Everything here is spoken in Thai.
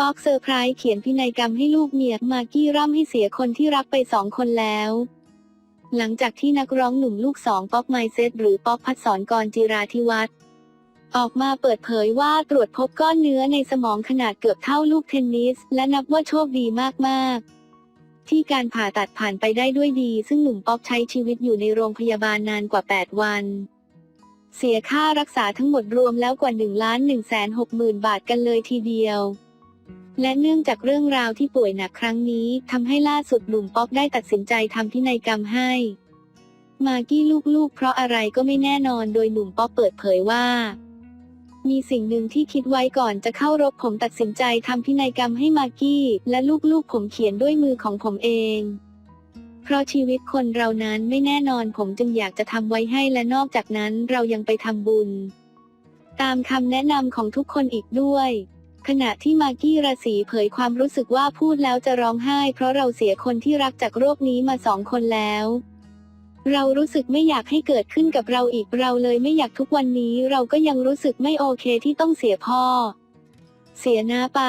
ป๊อกเซอร์ไพรส์เขียนพินัยกรรมให้ลูกเมียมากกี้ร่ำให้เสียคนที่รักไปสองคนแล้ว หลังจากที่นักร้องหนุ่มลูกสองป๊อกไมเซตหรือป๊อกพัดสอนกรจิราธิวัฒน์ออกมาเปิดเผยว่าตรวจพบก้อนเนื้อในสมองขนาดเกือบเท่าลูกเทนนิส และนับว่าโชคดีมากๆ ที่การผ่าตัดผ่านไปได้ด้วยดี ซึ่งหนุ่มป๊อกใช้ชีวิตอยู่ในโรงพยาบาลนานกว่า 8 วันเสียค่ารักษาทั้งหมดรวมแล้วกว่า1ล้าน1แสน6หมื่นบาทกันเลยทีเดียว และเนื่องจากเรื่องราวที่ป่วยหนักครั้งนี้ทำให้ล่าสุดหนุ่มป๊อกได้ตัดสินใจทำพินัยกรรมให้ มากกี้ลูกๆ เพราะอะไรก็ไม่แน่นอนโดยหนุ่มป๊อกเปิดเผยว่า มีสิ่งหนึ่งที่คิดไว้ก่อนจะเข้ารบผมตัดสินใจทำพินัยกรรมให้มากกี้ และลูกๆ ผมเขียนด้วยมือของผมเอง เพราะชีวิตคนเรานั้นไม่แน่นอนผมจึงอยากจะทำไว้ให้และนอกจากนั้นเรายังไปทำบุญ ตามคำแนะนำของทุกคนอีกด้วย ขณะที่มากกี้ราศีเผยความรู้สึกว่าพูดแล้วจะร้องไห้ เพราะเราเสียคนที่รักจากโรคนี้มาสองคนแล้วเรารู้สึกไม่อยากให้เกิดขึ้นกับเราอีกเราเลยไม่อยากทุกวันนี้เราก็ยังรู้สึกไม่โอเคที่ต้องเสียพ่อ เสียหน้าไป